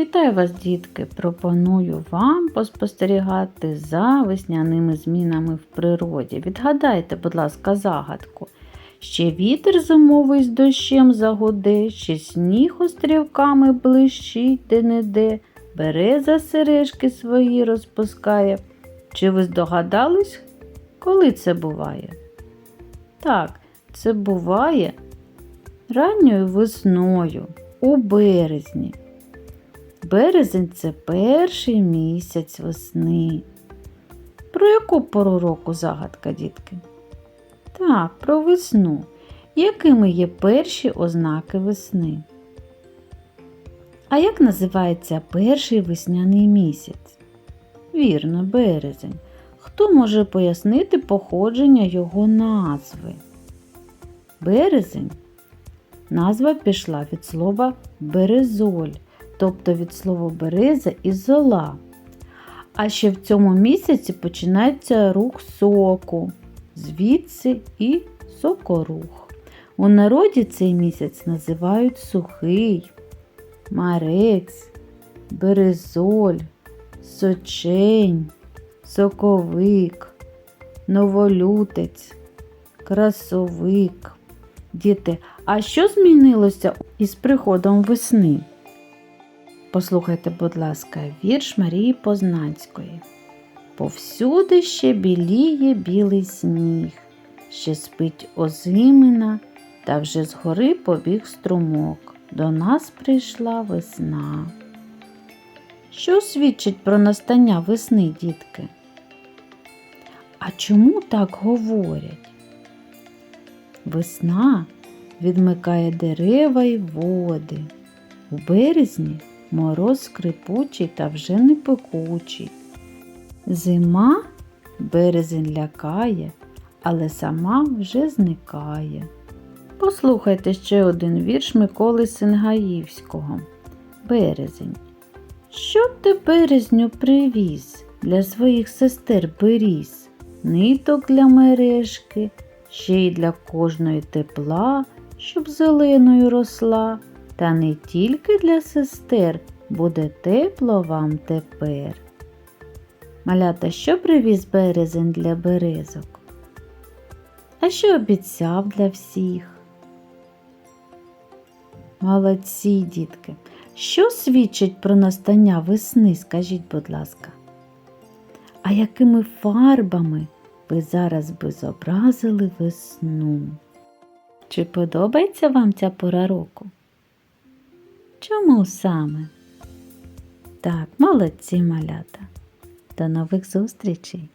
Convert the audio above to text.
Вітаю вас, дітки! Пропоную вам поспостерігати за весняними змінами в природі. Відгадайте, будь ласка, загадку. Ще вітер зимовий з дощем загуде, ще сніг острівками блищить де-не-де, береза сережки свої розпускає. Чи ви здогадались, коли це буває? Так, це буває ранньою весною у березні. Березень це перший місяць весни. Про яку пору року загадка, дітки? Так, про весну. Якими є перші ознаки весни? А як називається перший весняний місяць? Вірно, березень. Хто може пояснити походження його назви? Березень назва пішла від слова березоль тобто від слова береза і зола. А ще в цьому місяці починається рух соку, звідси і сокорух. У народі цей місяць називають сухий, марець, березоль, сочень, соковик, новолютець, красовик. Діти, а що змінилося із приходом весни? Послухайте, будь ласка, вірш Марії Познанської. Повсюди ще біліє білий сніг, ще спить озимина, та вже згори побіг струмок. До нас прийшла весна. Що свідчить про настання весни, дітки? А чому так говорять? Весна відмикає дерева й води. У березні мороз скрипучий та вже не пекучий. Зима березень лякає, але сама вже зникає. Послухайте ще один вірш Миколи Сингаївського. Березень. Що ти березню привіз для своїх сестер беріз? Ниток для мережки, ще й для кожної тепла, щоб зеленою росла. Та не тільки для сестер буде тепло вам тепер. Малята, що привіз березень для березок? А що обіцяв для всіх? Молодці, дітки. Що свідчить про настання весни, скажіть, будь ласка? А якими фарбами ви зараз би зобразили весну? Чи подобається вам ця пора року? Чому саме? Так, молодці малята. До нових зустрічей!